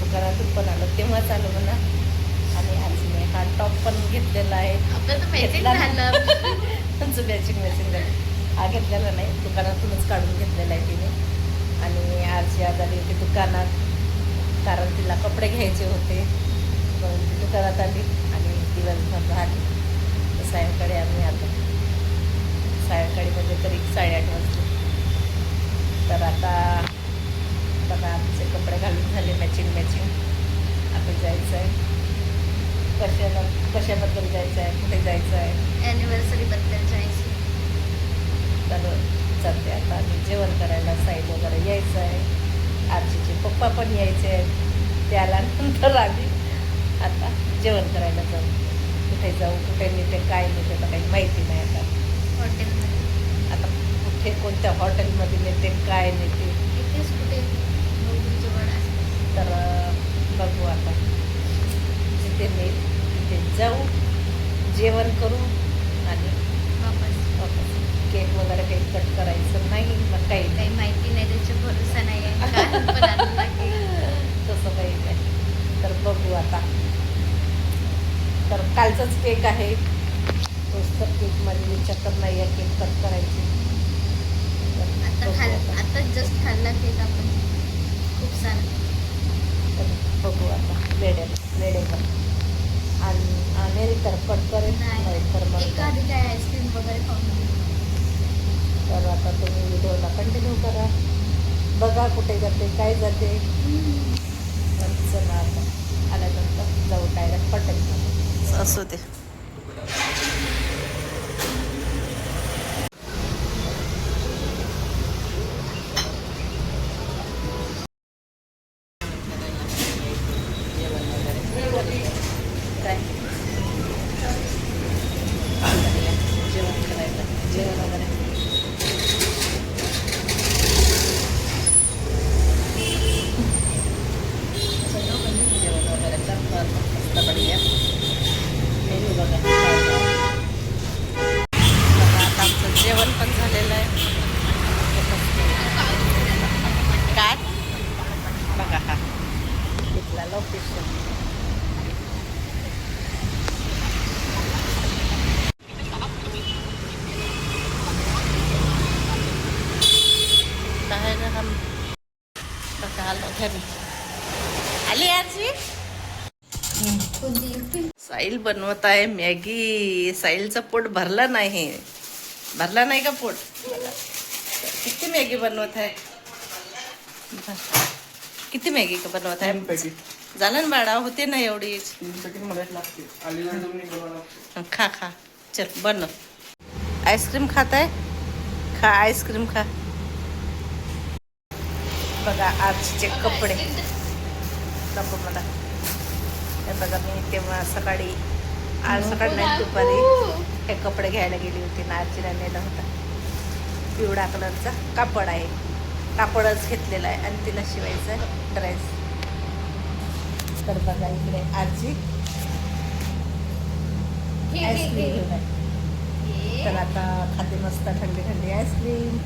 दुकानातून पण आलो तेव्हाच आलो म्हणा. आणि आज मी हा टॉप पण घेतलेला आहे. तुमचं मॅचिंग मॅचिंग झालं. हा घेतलेला नाही दुकानातूनच काढून घेतलेला आहे तिने. आणि आरची आज आली होती दुकानात कारण तिला कपडे घ्यायचे होते. म्हणून ती दुकानात आली आणि दिवसभर राहिली. तर सायंकाळी आम्ही आलो. सायंकाळी म्हणजे तरी साडेआठ वाजले तर आता बघा आमचे कपडे घालून झाले मॅचिंग मॅचिंग आता जायचं आहे कशाला कशाबद्दल जायचं आहे कुठे जायचं आहे अॅनिव्हर्सरी बद्दल जायची. तर चालते आता आम्ही जेवण करायला साईड वगैरे यायचं आहे आजीचे पप्पा पण यायचे आहेत ते आल्यानंतर आम्ही आता जेवण करायला जाऊ. कुठे जाऊ कुठे नेते काय नेते तर काही माहिती नाही आता. हॉटेलमध्ये आता कुठे कोणत्या हॉटेलमध्ये नेते काय नेते इथेच कुठे जवळ असते तर अं, बघू आता जिथे नेईल तिथे जाऊ जेवण करू आणि केक वगैरे काही कट करायचं नाही मग काही नाही. काही माहिती नाही त्याच्या भरोसा नाही. तसं काही नाही. तर बघू आता. तर कालचाच केक आहे. तोच तर केकमध्ये चक्कर नाही आहे केक कट करायची. खाल आता. आता जस्ट खाल्ला केक आपण खूप सारा तर बघू आता वेळेवर वेळेवर आणि आणेल तर कट करेल नाही तर मग एक आधी काय आईस्क्रीम वगैरे खाऊन घेऊ. तर आता तुम्ही व्हिडिओला कंटिन्यू करा बघा कुठे जाते काय जाते. तर चला आता आल्यानंतर जाऊ डायरेक्ट पटेल असू दे काय जेवण करायला जेवण वगैरे जेवण वगैरे करतो आता मस्त बढिया मेनू बघा बघा, आता आमचं जेवण पण झालेलं आहे काय बघा हा इथला लोकेशन काय ना हम बघा आलो घरी आली आजी साईल बनवत आहे मॅगी साईलचा पोट भरला नाही भरला नाही का पोट किती मॅगी बनवत आहे किती मॅगी का बनवत आहे झालं ना बाळा होते ना एवढीच खा खा. चल बनव आईस्क्रीम खात आहे खा आईस्क्रीम खा. बघा आजचे कपडे. नको मला. हे बघा मी तेव्हा सकाळी आज सकाळी नाही दुपारी हे कपडे घ्यायला गेली होती. ना आजीला नेला होता. पिवळा कलरचा कापड आहे. कापडच घेतलेला आहे. आणि तिला शिवायचा ड्रेस. तर बघा इकडे. आजी. आईस्क्रीम घेऊन आहे. तर आता खाते मस्त थंडी थंडी आईस्क्रीम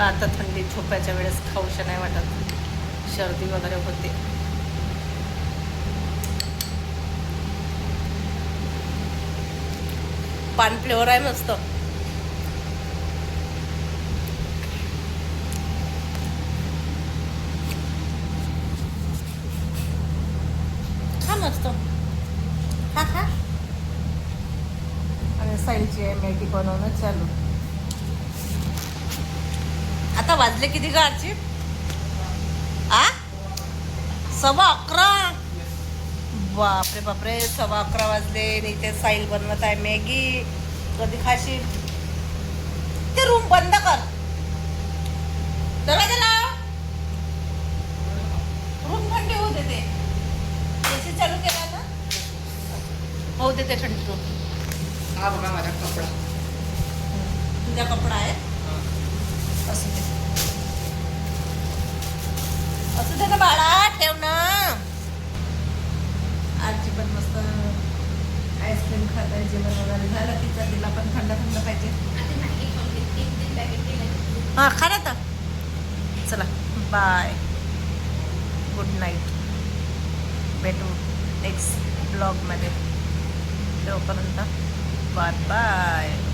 आता थंडी झोपायच्या वेळेस खाऊशा नाही वाटत. सर्दी वगैरे होते. पान फ्लेवर आहे मस्त हा मस्त हा हा आणि आहे मॅगी बनवणं चालू. आता वाजले किती का आ? सव्वा अकरा? बापरे बापरे सव्वा अकरा वाजले. इथे साईल बनवत आहे मॅगी. कधी खाशील? ते रूम बंद कर. दरवाजा लाव. रूम थंडी होऊ देते. एसी चालू केला ना? होऊ देते थंडी. हा बघा माझा कपडा. तुझा कपडा आहे? असू दे. असू दे ना बाळा ठेव ना. आजी पण मस्त आईस्क्रीम खात आहे जेवण वगैरे झालं तिचा तिला पण थंड थंड पाहिजे. हां खा ना आता. चला बाय गुड नाईट भेटू नेक्स्ट ब्लॉगमध्ये तोपर्यंत. Bye bye